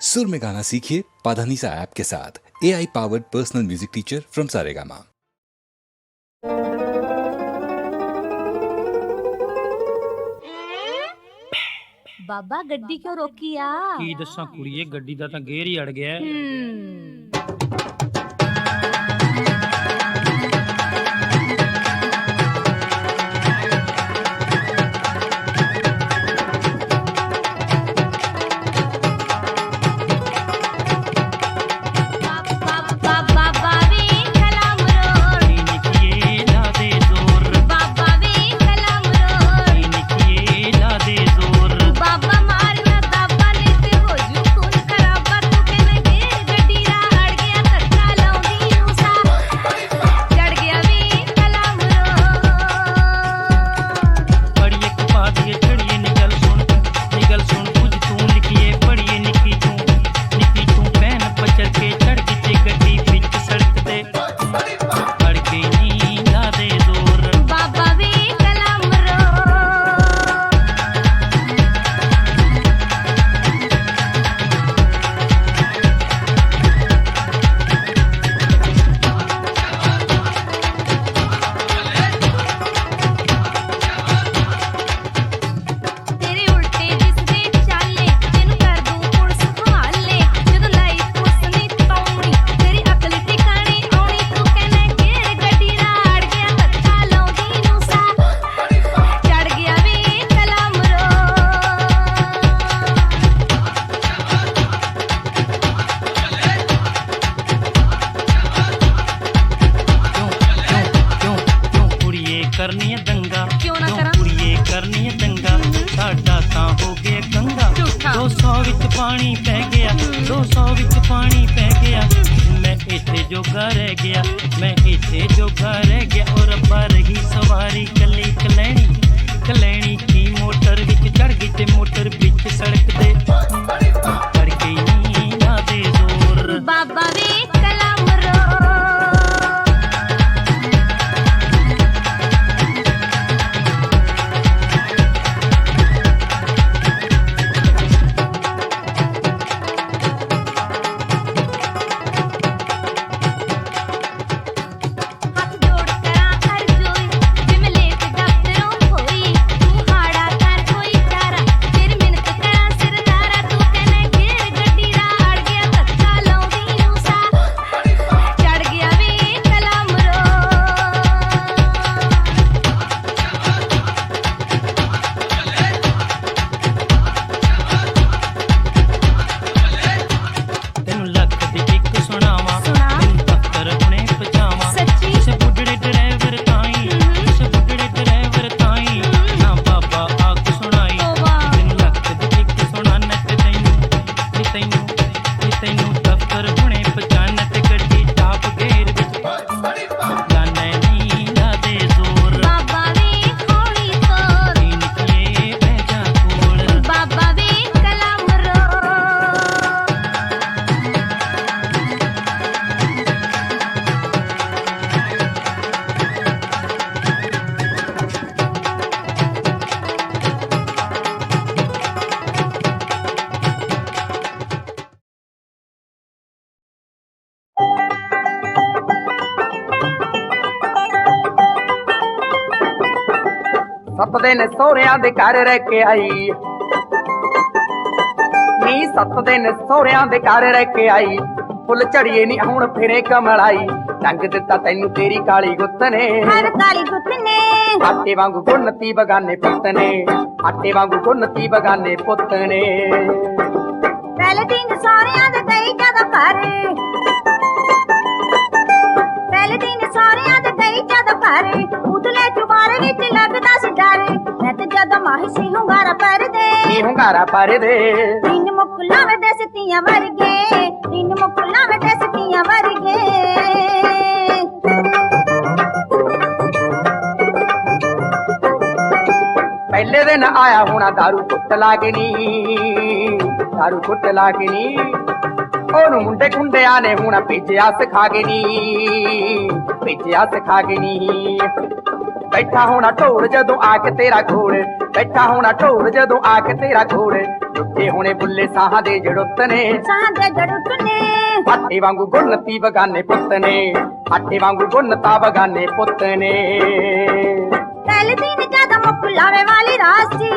सुर में गाना सीखिए पाधानीसा ऐप के साथ A I powered personal music teacher from Saregama ਬਾਬਾ ਗੱਡੀ ਕਿਉਂ ਰੋਕੀ ਆ ਕੀ ਦੱਸਾਂ ਕੁੜੀਏ ਗੱਡੀ ਦਾ ਤਾਂ ਗੇਰ ਹੀ ਅੜ ਗਿਆ ਜੋਗਾ ਰਹਿ ਗਿਆ ਮੈਂ ਇੱਥੇ ਜੋਗਾ ਰਹਿ ਗਿਆ ਔਰ ਰੱਬਾ ਰਹੀ ਸਵਾਰੀ ਕੱਲੀ ਕਲੈਣੀ ਕਲੈਣੀ ਕੀ ਮੋਟਰ ਵਿੱਚ ਚੜ ਗਈ ਤੇ ਮੋਟਰ ਵਿੱਚ ਸੜਕ ਤੇ ਸਹੁਰਿਆਂ ਦੇ ਘਰ ਰਹਿ ਕੇ ਆਈ। ਨੀ ਸੱਤ ਦਿਨ ਸਹੁਰਿਆਂ ਦੇ ਘਰ ਰਹਿ ਕੇ ਆਈ। ਫੁੱਲ ਝੜੀਏ ਨੀ ਹੁਣ ਫਿਰੇ ਕਮਲਾਈ ਰੰਗ ਦਿੱਤਾ ਤੈਨੂੰ ਤੇਰੀ ਕਾਲੀ ਗੁੱਤ ਨੇ। ਹਰ ਕਾਲੀ ਗੁੱਤ ਨੇ। ਆਟੇ ਵਾਂਗੂ ਗੁੰਨਤੀ ਬਗਾਨੇ ਪੁੱਤ ਨੇ। ਆਟੇ ਵਾਂਗੂ ਗੁੰਨਤੀ ਬਗਾਨੇ ਪੁੱਤ ਨੇ। ਪਹਿਲੇ ਦਿਨ ਸਾਰਿਆਂ ਦੇ ਗਈ ਜਦੋਂ ਘਰ ਪਹਿਲੇ ਦਿਨ ਸਾਰਿਆਂ ਦੇ ਗਈ ਜਦੋਂ ਘਰ ਉਤਲੇ ਚੁਬਾਰੇ ਵਿੱਚ ਲੱਗਦਾ ਸੀ ਡਰ ਮੈਂ ਤੇ ਜਦੋਂ ਮਾਹੀ ਸੀ ਹੁੰਗਾਰਾ ਪਰਦੇ ਨੀ ਹੁੰਗਾਰਾ ਪਰ ਦੇ ਦਿਨ ਮੁਕਲਾ ਵੇ ਦੇ ਸਤੀਆਂ ਵਰਗੇ ਦਿਨ ਮੁਕਲਾ ਵੇ ਦੇ ਸਤੀਆਂ ਵਰਗੇ ਪਹਿਲੇ ਦਿਨ ਆਇਆ ਹੋਣਾ दारू ਕੁੱਟ ਲਾਗੇ ਨੀ दारू ਕੁੱਟ ਲਾਗੇ ਨੀ ਉਹਨੂੰ ਮੁੰਡੇ ਖੁੰਡਿਆਂ ਨੇ ਹੁਣ ਭੇਜਿਆ ਸਿਖਾ ਕੇ ਨੀ ਭੇਜਿਆ ਸਿਖਾ ਕੇ ਨੀ। ਬੈਠਾ ਹੋਣਾ ਢੋਲ ਜਦੋਂ ਆ ਕੇ ਤੇਰਾ ਘੋੜ ਬੈਠਾ ਹੋਣਾ ਢੋਲ ਜਦੋਂ ਆ ਕੇ ਤੇਰਾ ਘੋੜ ਟੁੱਟ ਮਿੱਠੇ ਹੋਣੇ ਬੁੱਲੇ ਸਾਹਾਂ ਦੇ ਜੜੁੱਤ ਨੇ ਸਾਹ ਦੇ ਜੜੁੱਟ ਨੇ ਆਟੇ ਵਾਂਗੂ ਗੁੰਨਤੀ ਬਗਾਨੇ ਪੁੱਤ ਨੇ ਆਟੇ ਵਾਂਗੂ ਗੁੰਨਤਾ ਬਗਾਨੇ ਪੁੱਤ ਨੇ ਪਹਿਲੇ ਦਿਨ ਜਦ ਮੁੱਕ ਲਾਵੇ ਵਾਲੀ ਰਾਸੀ।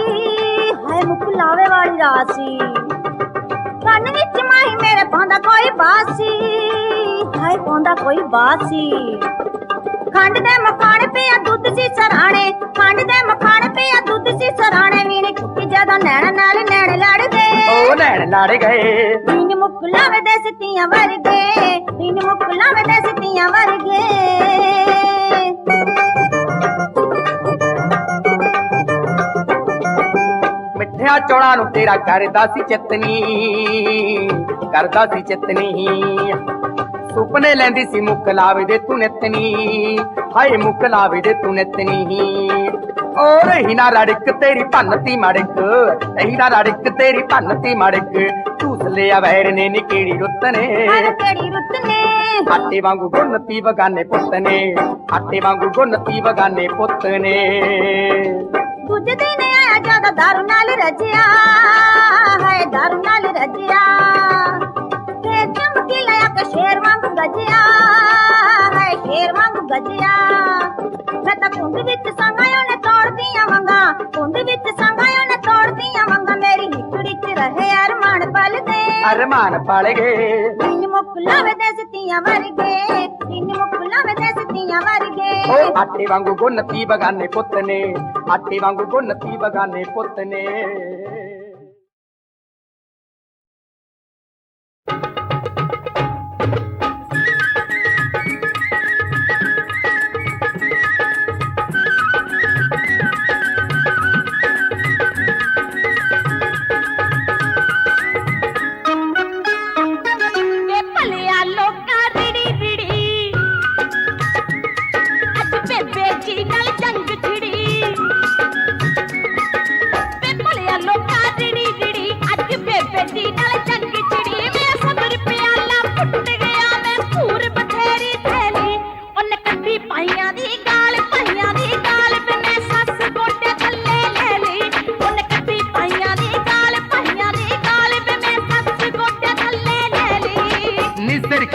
ਹਾਏ ਮੁੱਕ ਲਾਵੇ ਵਾਲੀ ਰਾਸੀ। ਕੰਨ ਵਿੱਚ ਮੇਰੇ ਪਾਉਂਦਾ ਕੋਈ ਬਾਸੀ ਹਾਏ ਪਾਉਂਦਾ ਕੋਈ ਬਾਸੀ। ਖੰਡ ਦੇ ਮਖਾਣੇ ਪਿਆ ਦੁੱਧ ਸੀ ਸਰਾਣੇ ਖੰਡ ਦੇ ਮਖਾਣੇ ਪਿਆ ਦੁੱਧ ਸੀ ਸਰਾਣੇ। ਵੀਣੀ ਕੁੱਟੀ ਜਦੋਂ ਨੈਣ ਨਾਲ ਨੈਣ ਲੜਦੇ ਉਹ ਲੈਣ ਲੜ ਗਏ। ਤਿੰਨ ਮੁੱਕ ਲਾਵੇ ਦੇ ਸਿੱਤੀਆਂ ਵਰਗੇ ਤਿੰਨ ਮੁੱਕ ਲਾਵੇ ਦੇ ਸਿੱਤੀਆਂ ਵਰਗੇ। ਮਿੱਠਿਆ ਚੌਲਾਂ ਨੂੰ ਤੇਰਾ ਕਰਦਾ ਸੀ ਚਿਤਨੀ। ਕਰਦਾ ਸੀ ਚਿਤਨੀ। ਸੁਪਨੇ ਲੈਂਦੀ ਸੀ ਮੁੱਕ ਲਾਵੇ ਦੇ ਤੂੰ ਨਿਤਨੀ। ਹਾਏ ਮੁੱਕ ਲਾਵੇ ਦੇ ਤੂੰ ਨਿਤਨੀ। ਓ ਰਹੀ ਨਾ ਰੜਕ ਤੇਰੀ ਭੰਨਤੀ ਮੜਕ ਰਹੀ ਨਾ ਰੜਕ ਤੇਰੀ ਭੰਨਤੀ ਮੜਕ। ਝੂਸ ਲਿਆ ਵੈਰ ਨੇ ਨਿਕੇੜੀ ਰੁੱਤ ਨੇ ਕਿਹੜੀ ਰੁੱਤ ਨੇ ਆਟੇ ਵਾਂਗੂ ਗੁੰਨਤੀ ਬਗਾਨੇ ਪੁੱਤ ਨੇ ਆਟੇ ਵਾਂਗੂ ਗੁੰਨਤੀ ਬਗਾਨੇ ਪੁੱਤ ਨੇ ਦੂਜੇ ਦਿਨ ਆਇਆ ਜਦ ਦਾਰੂ ਨਾਲ ਰਜਿਆ ਹੈ ਦਾਰੂ ਨਾਲ ਰਜਿਆ। ਤੇ ਚਮਕੀ ਲਿਆ ਕਿ ਸ਼ੇਰ ਵਾਂਗ ਗੱਜਿਆ ਹੈ ਸ਼ੇਰ ਵਾਂਗ ਗੱਜਿਆ। ਮੈਂ ਤਾਂ ਕੁੰਡ ਵਿੱਚ ਸੰਗਾਇਓ ਨੇ ਤੋੜਦੀਆਂ ਮੰਗਾ ਕੁੰਡ ਵਿੱਚ ਸੰਗਾਇਆ ਰਹੇ ਅਰਮਾਨ ਪਲਦੇ। ਅਰਮਾਨ ਪਲ ਗਏ ਤਿੰਨ ਮੁੱਕ ਲਾਵੇ ਦੇ ਸਤੀਆਂ ਵਰਗੇ। ਤਿੰਨ ਮੁੱਕ ਲਾਵੇ ਦੇ ਸਤੀਆਂ ਵਰਗੇ। ਓ ਆਟੇ ਵਾਂਗੂ ਗੁੰਨਤੀ ਬਗਾਨੇ ਪੁੱਤ ਨੇ। ਆਟੇ ਵਾਂਗੂ ਗੁੰਨਤੀ ਬਗਾਨੇ ਪੁੱਤ ਨੇ।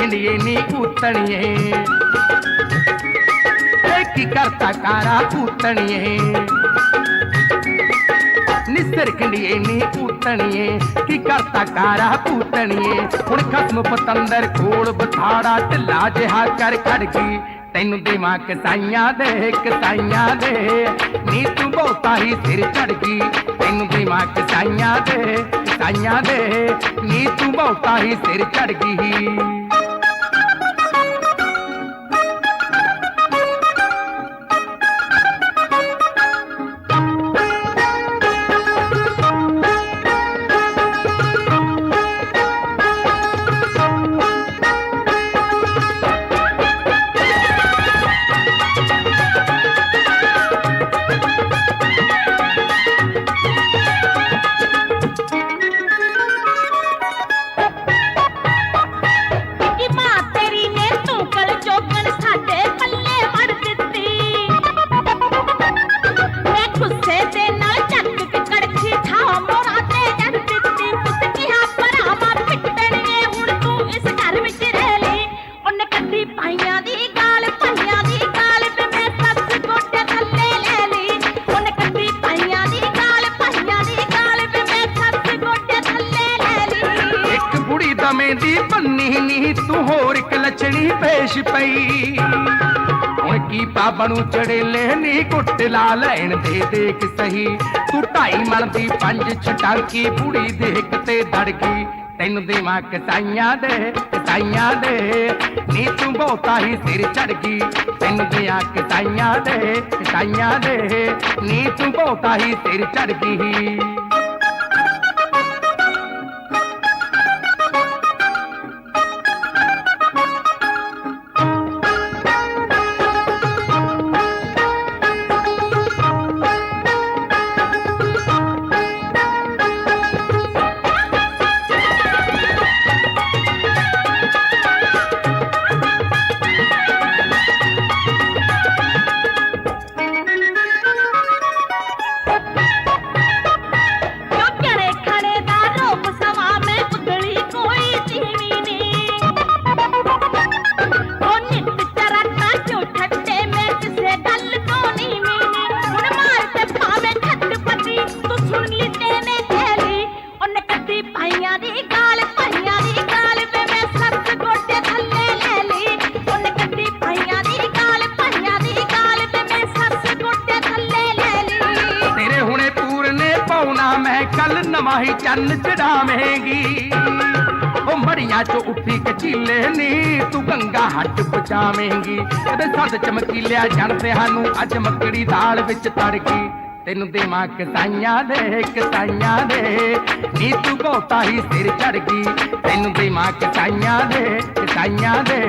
ਨਿਸਰ ਖਿੰਡੀਏ ਨੀ ਕੂਤਣੀਏ ਏ ਕੀ ਕਰਤਾ ਕਾਰਾ ਕੂਤਣੀਏ ਨਿਸਰ ਖਿੰਡੀਏ ਨੀ ਕੂਤਣੀਏ ਕੀ ਕਰਤਾ ਕਾਰਾ ਕੂਤਣੀਏ ਹੁਣ ਖਸਮ ਪਤੰਦਰ ਕੋਲ ਬਥਾੜਾ ਢਿੱਲਾ ਜਿਹਾ ਕਰ ਖੜ ਗਈ ਤੈਨੂੰ ਦੇਵਾਂ ਕਸਾਈਆਂ ਦੇ ਕਸਾਈਆਂ ਦੇ ਨੀ ਤੂੰ ਬਹੁਤਾ ਹੀ ਸਿਰ ਚੜ ਗਈ ਤੈਨੂੰ ਦੇਵਾਂ ਕਸਾਈਆਂ ਦੇ ਕਸਾਈਆਂ ਦੇ ਨੀ ਤੂੰ ਬਹੁਤਾ ਹੀ ਸਿਰ ਚੜ ਗਈ ਬੁੜੀ ਦਮੇ ਦੀ ਬੰਨੀ ਨੀ, ਤੂੰ ਹੋਰ ਇੱਕ ਪੇਸ਼ ਪਈ। ਹੁਣ ਕੀ ਪਾਪਾ ਨੂੰ ਚੜੇਲੇ ਨੀ ਕੁੱਟ ਲਾ ਲੈਣ ਦੇ ਦੇਖ ਸਹੀ। ਤੂੰ ਢਾਈ ਮਣ ਦੀ ਪੰਜ ਛਟਾਂਕੀ, ਬੁੜੀ ਦੇਖ ਤੇ ਦੜ ਤੈਨੂੰ ਦੇਵਾਂ ਕਸਾਈਆਂ ਦੇ ਕਸਾਈਆਂ ਦੇ। ਨੀ ਤੂੰ ਬਹੁਤਾ ਹੀ ਸਿਰ ਚੜ ਗਈ, ਤੈਨੂੰ ਦਿਆਂ ਕਸਾਈਆਂ ਦੇ ਕਸਾਈਆਂ ਦੇ। ਨੀ ਤੂੰ ਬਹੁਤਾ ਹੀ ਸਿਰ ਚੜ ਗਈ। ਭਾਈਆਂ ਦੀ ਗਾਲ, ਭਾਈਆਂ ਦੀ ਪਾਉਣਾ ਮੈਂ, ਕੱਲ ਨਵਾਂ ਚੰਨ ਚੜਾਵੇਂਗੀ। ਉਹ ਮੜੀਆਂ ਚ ਉੱਠੀ ਕਚੀਲੇ ਨੀ, ਤੂੰ ਗੰਗਾ ਹੱਟ ਪਚਾਵੇਂਗੀ ਇਹਦੇ ਸੱਤ ਚਮਕੀਲਿਆ ਜਾਣ ਤੇ ਸਾਨੂੰ, ਅੱਜ ਮੱਕੜੀ ਦਾਲ ਵਿੱਚ ਤੜਕੀ। ਤੈਨੂੰ ਦੇਵਾਂ ਕਸਾਈਆਂ ਦੇ ਕਸਾਈਆਂ ਦੇ। ਨੀ ਤੂੰ ਬਹੁਤਾ ਹੀ ਸਿਰ ਚੜ ਗਈ। ਤੈਨੂੰ ਦੇਵਾਂ ਕਸਾਈਆਂ ਦੇ ਕਸਾਈਆਂ ਦੇ।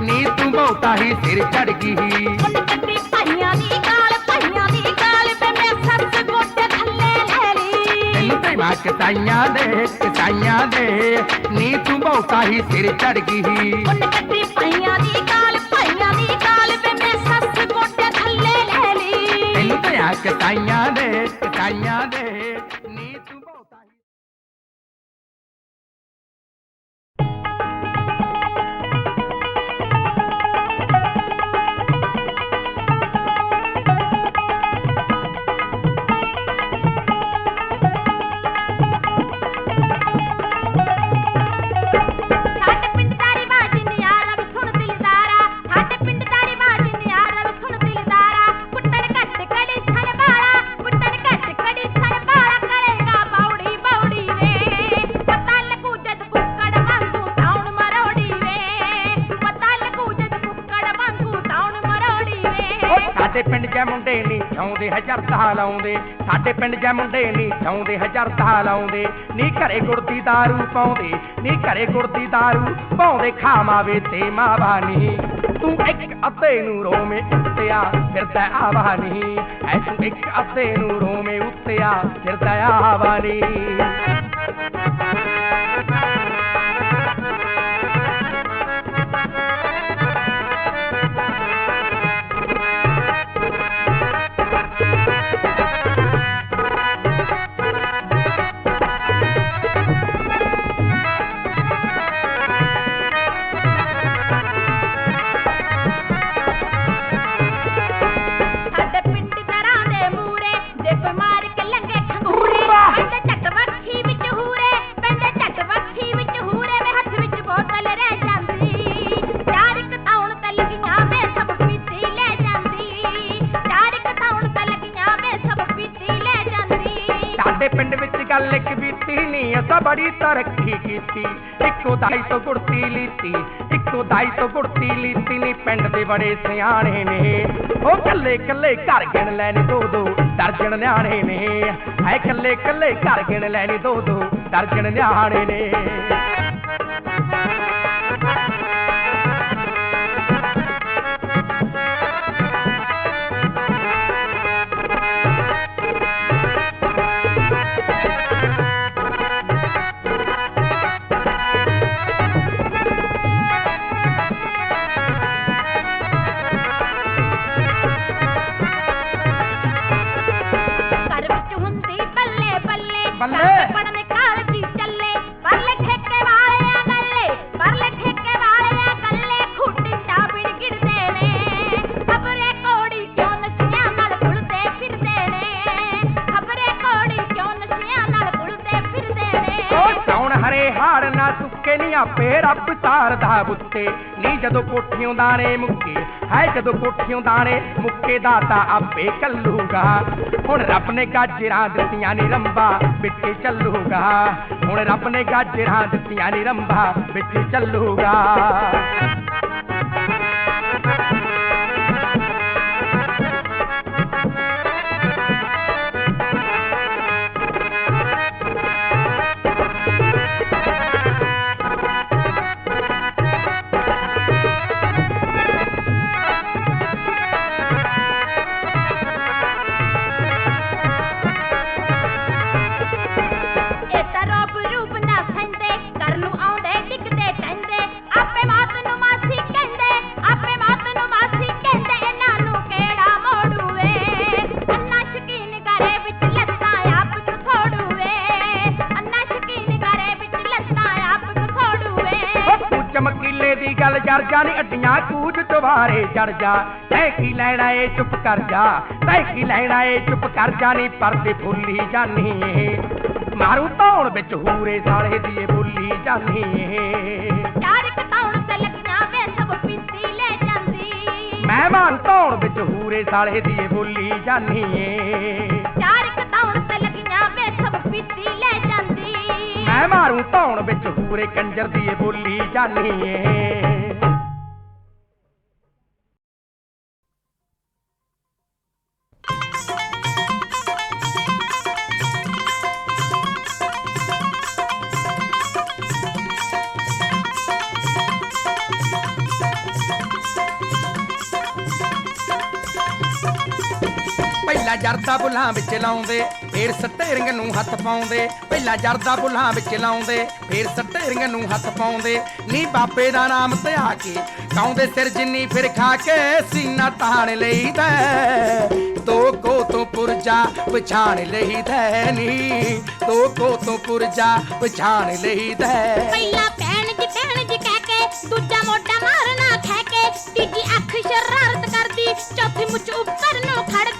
ਨੀ ਤੂੰ ਬਹੁਤਾ ਹੀ ਸਿਰ ਚੜ ਗਈ। ਭਾਈਆਂ ਦੀ ਗਾਲ ਭਾਈਆਂ ਦੀ ਗਾਲ ਵੇ ਮੈਂ ਸੱਸ ਗੋਡੇ ਥੱਲੇ ਲੈ ਲਈ। ਤੈਨੂੰ ਦੇਵਾਂ ਕਸਾਈਆਂ ਦੇ ਕਸਾਈਆਂ ਦੇ। ਨੀ ਤੂੰ ਬਹੁਤਾ ਹੀ ਸਿਰ ਚੜ ਗਈ। ਉਹਨੇ ਕੱਢੀ ਭਾਈਆਂ ਦੀ ਲਈ ਤੈਨੂੰ ਮੁੰਡੇ ਨਹੀਂ ਛਾਉਂਦੇ ਹਜ਼ਾਰ ਲਾਉਂਦੇ ਸਾਡੇ ਪਿੰਡ ਜੈ ਮੁੰਡੇ ਨਹੀਂ ਛਾਉਂਦੇ ਹਜ਼ਾਰ ਲਾਉਂਦੇ ਨੀ ਘਰੇ ਗੁੜਦੀ दारू ਪਾਉਂਦੇ ਨੀ ਘਰੇ ਗੁੜਦੀ दारू ਪਾਉਂਦੇ ਖਾਵਾਵੇ ਤੇ ਮਾਵਾ ਨਹੀਂ ਤੂੰ ਇੱਕ ਅੱਧੇ ਨੂੰ ਰੋਵੇਂ ਉੱਤਿਆ ਫਿਰਦਾ ਆਵਾ ਨਹੀਂ ਐ ਤੂੰ ਇੱਕ ਅੱਧੇ ਨੂੰ ਰੋਵੇਂ ਉੱਤਿਆ ਫਿਰਦਾ ਆਵਾ ਇੱਕ ਬੀਤੀ ਨਹੀਂ ਅਸਾਂ ਬੜੀ ਤਰੱਕੀ ਕੀਤੀ। ਇੱਕੋ ਦਾਈ ਤੋਂ ਗੁੜਤੀ ਲੀਤੀ ਇੱਕੋ ਦਾਈ ਤੋਂ ਗੁੜਤੀ ਲੀਤੀ ਨਹੀਂ ਪਿੰਡ ਦੇ ਬੜੇ ਸਿਆਣੇ ਨੇ। ਉਹ ਕੱਲੇ ਕੱਲੇ ਘਰ ਗਿਣ ਲੈਣੇ ਦੋ ਦੋ, ਦਰਜਨ ਨਿਆਣੇ ਨੇ। ਐ ਕੱਲੇ ਕੱਲੇ ਘਰ ਗਿਣ ਲੈਣੇ ਦੋ ਦੋ, ਦਰਜਨ ਨਿਆਣੇ ਨੇ। ਆਪੇ ਰੱਬ ਤਾਰਦਾ ਬੁੱਤੇ। ਨੀ ਜਦੋਂ ਕੋਠੀਆਂ ਦਾਣੇ ਮੁੱਕੇ ਹੈ ਜਦੋਂ ਕੋਠੀਆਂ ਦਾਣੇ ਮੁੱਕੇ ਦਾਤਾ ਆਪੇ ਕੱਲੂਗਾ ਹੁਣ ਰੱਬ ਨੇ ਗਾਜਰਾਂ ਦਿੱਤੀਆਂ ਨੀ ਰੰਬਾ, ਵਿੱਚ ਚੱਲੂਗਾ। ਹੁਣ ਰੱਬ ਨੇ ਗਾਜਰਾਂ ਦਿੱਤੀਆਂ ਨੀ ਰੰਬਾ, ਵਿੱਚ ਚੱਲੂਗਾ। ਚਮਕੀਲੇ ਦੀ ਗੱਲ ਜਰ ਜਾ ਨੀ ਅੱਡੀਆਂ ਕੂਦ ਚਵਾਰੇ ਚੜ ਜਾ। ਤੈ ਕੀ ਲੈਣਾ ਏ ਚੁੱਪ ਕਰ ਜਾ। ਤੈ ਕੀ ਲੈਣਾ ਏ ਚੁੱਪ ਕਰ ਜਾ ਨੀ ਪਰਦੇ ਭੁੱਲੀ ਜਾਨੀ ਮਾਰੂ ਧੌਣ ਵਿੱਚ ਹੂਰੇ ਸਾਲੇ ਦੀ ਏ ਬੋਲੀ ਜਾਨੀ ਏ। ਚਾਰ ਕਤਾਉਣ ਤੇ ਲੱਗੀਆਂ ਵੇ ਸਭ ਪੀਤੀ ਲੈ ਜਾਂਦੀ। ਮਹਿਮਾਨ ਧੌਣ ਵਿੱਚ ਹੂਰੇ ਸਾਲੇ ਦੀ ਏ ਬੋਲੀ ਜਾਨੀ ਏ। ਮੈਂ ਮਾਰੂ ਧੌਣ ਵਿੱਚ ਪੂਰੇ ਕੰਜਰ ਦੀ ਇਹ ਬੋਲੀ ਜਾਨੀ ਏ ਪਹਿਲਾਂ ਜਰਦਾ ਬੁੱਲਾਂ ਵਿੱਚ ਲਾਉਂਦੇ, ਫੇਰ ਸਟੇਰਿੰਗ ਨੂੰ ਹੱਥ ਪਾਉਂਦੇ। ਪਹਿਲਾਂ ਜਰਦਾ ਬੁੱਲਾਂ ਵਿੱਚ ਲਾਉਂਦੇ, ਫੇਰ ਸਟੇਰਿੰਗ ਨੂੰ ਹੱਥ ਪਾਉਂਦੇ। ਨੀ ਬਾਪੇ ਦਾ ਨਾਮ ਧਿਆ ਕੇ ਕਾਉਂਦੇ ਸਿਰ ਜਿੰਨੀ ਫਿਰ ਖਾ ਕੇ ਸੀਨਾ ਤਾਣ ਲਈਦਾ ਤੋ ਕੋ ਤੋਂ ਪੁਰਜਾ ਪਛਾਣ ਲਈਦਾ ਨੀ। ਤੋ ਕੋ ਤੋਂ ਪੁਰਜਾ ਪਛਾਣ ਲਈਦਾ ਪਹਿਲਾ ਭੈਣ ਜੀ ਭੈਣ ਜੀ ਕਹਿ ਕੇ, ਦੂਜਾ ਮੋਢਾ ਮਾਰਨਾ ਖਹਿ ਕੇ, ਤੀਜੀ ਅੱਖ ਸ਼ਰਾਰਤ ਕਰਦੀ, ਚੌਥੀ ਮੁੱਛ ਉੱਪਰ ਨੂੰ ਖੜਦੀ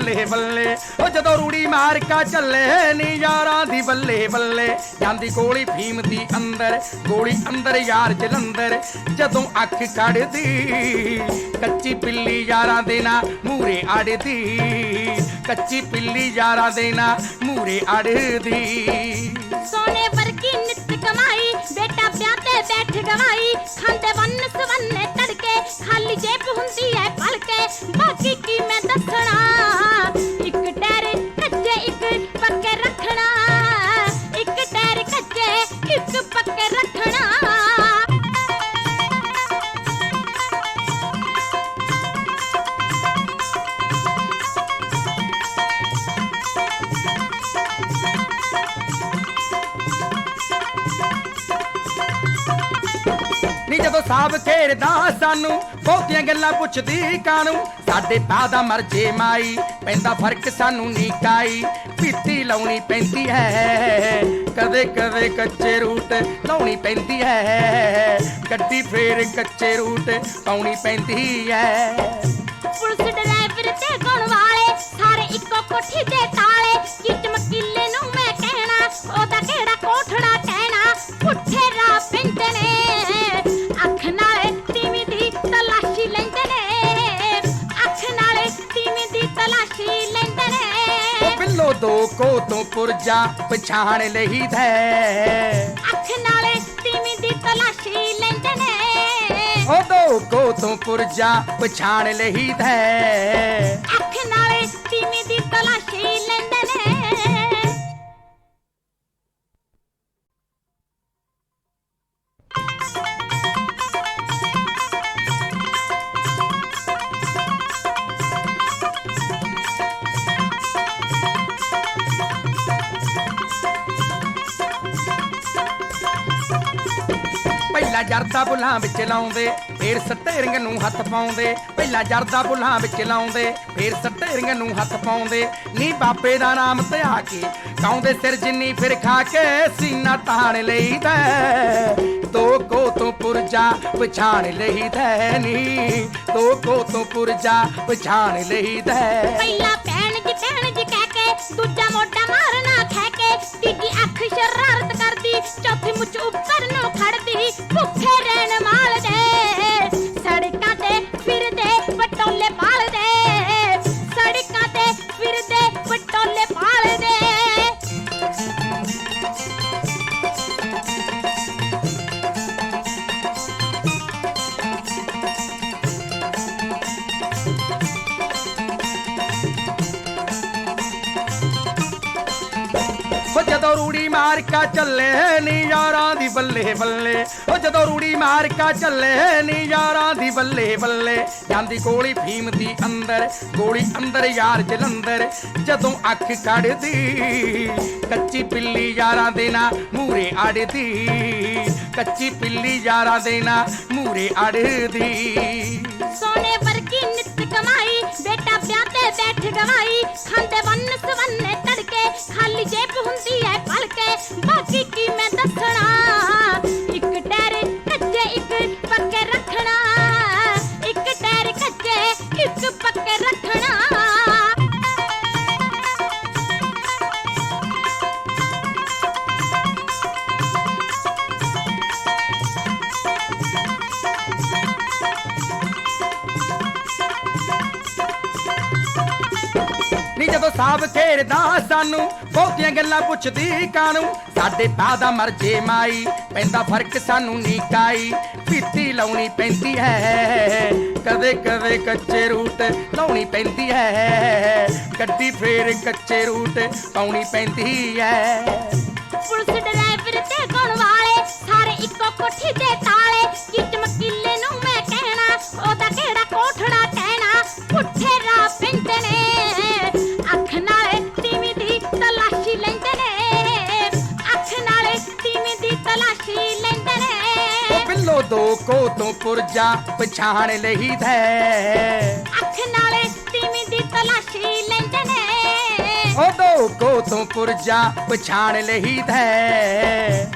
ਬੱਲੇ ਬੱਲੇ। ਉਹ ਜਦੋਂ ਰੂੜੀ ਮਾਰ ਕਾ ਚੱਲੇ ਨੀ ਯਾਰਾਂ ਦੀ ਬੱਲੇ ਬੱਲੇ। ਜਾਂਦੀ ਗੋਲੀ ਫੀਮ ਦੀ ਅੰਦਰ, ਗੋਲੀ ਅੰਦਰ ਯਾਰ ਜਲੰਧਰ। ਜਦੋਂ ਅੱਖ ਕੱਢਦੀ, ਕੱਚੀ ਪਿੱਲੀ ਯਾਰਾਂ ਦੇ ਨਾ ਮੂਰੇ ਅੜਦੀ ਕੱਚੀ ਪਿੱਲੀ ਯਾਰਾਂ ਦੇ ਨਾ ਮੂਰੇ ਅੜਦੀ ਸੋਨੇ ਵਰਗੀ ਨਿਤ ਕਮਾਈ, ਬੇਟਾ ਵਿਆਹ ਤੇ ਬੈਠ ਗਵਾਈ। ਖਾਂਦੇ ਵੰਨ ਸਵੰਨੇ ਤੜਕੇ, ਖਾਲੀ ਜੇਬ ਹੁੰਦੀ ਐ ਭਲ ਕੇ ਬਾਕੀ ਕੀ ਮੈਂ ਦੱਸਣਾ? ਜਦੋਂ ਸਾਬ ਖੇਡਦਾ ਸਾਨੂੰ, ਬਹੁਤੀਆਂ ਗੱਲਾਂ ਪੁੱਛਦੀ ਕਾਨੂੰ ਸਾਡੇ ਪਾ ਦਾ ਮਰ ਮਾਈ, ਪੈਂਦਾ ਫ਼ਰਕ ਸਾਨੂੰ ਨੀ ਕਾਈ। ਪੀਤੀ ਲਾਉਣੀ ਪੈਂਦੀ ਹੈ, ਕਦੇ ਕਦੇ ਕੱਚੇ ਰੂਟ ਲਾਉਣੀ ਪੈਂਦੀ ਹੈ। ਗੱਡੀ ਫੇਰ ਕੱਚੇ ਰੂਟ ਪਾਉਣੀ ਪੈਂਦੀ ਹੈ। ਪੁਲਿਸ ਡਰਾਈਵਰ ਤੇ ਗੁਣ ਵਾਲੇ, ਸਾਰੇ ਇੱਕੋ ਕੋਠੀ ਦੇ ਤਾਲੇ। ਦੋ ਕੋ ਤੋਂ ਪੁਰਜਾ ਪਛਾਣ ਲਈਦਾ ਅੱਖ ਨਾਲੇ ਤੀਵੀਂ ਦੀ ਤਲਾਸ਼ੀ ਲੈਂਦੇ ਨੇ। ਉਹ ਦੋ ਕੋ ਤੋਂ ਪੁਰਜਾ ਪਛਾਣ ਲਈਦਾ ਅੱਖ ਜਰਦਾ ਬੁੱਲਾਂ ਵਿੱਚ ਲਾਉਂਦੇ, ਫੇਰ ਸਟੇਰਿੰਗ ਨੂੰ ਹੱਥ ਪਾਉਂਦੇ। ਪਹਿਲਾਂ ਜਰਦਾ ਬੁੱਲਾਂ ਵਿੱਚ ਲਾਉਂਦੇ, ਫੇਰ ਸਟੇਰਿੰਗ ਨੂੰ ਹੱਥ ਪਾਉਂਦੇ। ਨੀ ਬਾਪੇ ਦਾ ਨਾਮ ਧਿਆ ਕੇ ਕਾਉਂਦੇ ਸਿਰ ਜਿੰਨੀ ਫਿਰ ਖਾ ਕੇ ਸੀਨਾ ਤਾਣ ਲਈਦਾ ਦੋ ਕੋ ਤੋਂ ਪੁਰਜਾ ਪਛਾਣ ਲਈਦਾ ਨੀ। ਦੋ ਕੋ ਤੋਂ ਪੁਰਜਾ ਪਛਾਣ ਲਈਦਾ ਪਹਿਲਾ ਭੈਣ ਜੀ ਭੈਣ ਜੀ ਕਹਿ ਕੇ, ਦੂਜਾ ਮੋਢਾ ਮਾਰਨਾ ਖਹਿ ਕੇ, ਤੀਜੀ ਅੱਖ ਸ਼ਰਾਰਤ ਕਰਦੀ, ਚੌਥੀ ਮੁੱਛ ਉੱਪਰ ਨੂੰ ਮਾਰ ਕਾ ਚੱਲੇ ਨੀ ਯਾਰਾਂ ਦੀ ਬੱਲੇ ਬੱਲੇ। ਉਹ ਜਦੋਂ ਰੂੜੀ ਮਾਰ ਕਾ ਚੱਲੇ ਨੀ ਯਾਰਾਂ ਦੀ ਬੱਲੇ ਬੱਲੇ। ਜਾਂਦੀ ਗੋਲੀ ਫੀਮ ਦੀ ਅੰਦਰ, ਗੋਲੀ ਅੰਦਰ ਯਾਰ ਜਲੰਧਰ। ਜਦੋਂ ਅੱਖ ਕੱਢਦੀ ਕੱਚੀ ਪਿੱਲੀ ਯਾਰਾਂ ਦੇ ਨਾ ਮੂਰੇ ਅੜਦੀ ਕੱਚੀ ਪਿੱਲੀ ਯਾਰਾਂ ਦੇ ਨਾ ਮੂਰੇ ਅੜਦੀ ਸੋਨੇ ਵਰਗੀ ਨਿਤ ਕਮਾਈ, ਬੇਟਾ ਵਿਆਹ ਤੇ ਬੈਠ ਗਵਾਈ। ਖਾਂਦੇ ਵੰਨ ਸਵੰਨੇ ਖਾਲੀ ਜੇਬ ਹੁੰਦੀ ਐ ਭਲ ਕੇ ਬਾਕੀ ਕੀ ਮੈਂ ਬਹੁਤੀਆਂ ਗੱਲਾਂ ਪੁੱਛਦੀ ਕਾਨੂੰ ਸਾਡੇ ਤਾਂ ਦਾ ਮਰ ਮਾਈ, ਪੈਂਦਾ ਫ਼ਰਕ ਸਾਨੂੰ ਨੀ ਪੀਤੀ ਲਾਉਣੀ ਪੈਂਦੀ ਹੈ, ਕਦੇ ਕਦੇ ਕੱਚੇ ਰੂਟ ਲਾਉਣੀ ਪੈਂਦੀ ਹੈ। ਗੱਡੀ ਫੇਰ ਕੱਚੇ ਰੂਟ ਪਾਉਣੀ ਪੈਂਦੀ ਹੈ। ਪੁਲਿਸ ਡਰਾਈਵਰ ਤੇ ਗੁਣ ਵਾਲੇ, ਸਾਰੇ ਇੱਕੋ ਕੋਠੀ ਦੇ ਤਾਲੇ। ਬਿੱਲੋ ਦੋ ਕੋ ਤੋਂ ਪੁਰਜਾ ਪਛਾਣ ਲਈਦਾ ਅੱਖ ਨਾਲੇ ਟੀਵੀ ਦੀ ਤਲਾਸ਼ੀ ਲੈਂਦੇ ਨੇ। ਉਹ ਦੋ ਕੋ ਤੋਂ ਪੁਰਜਾ ਪਛਾਣ ਦੀ ਤਲਾਸ਼ੀ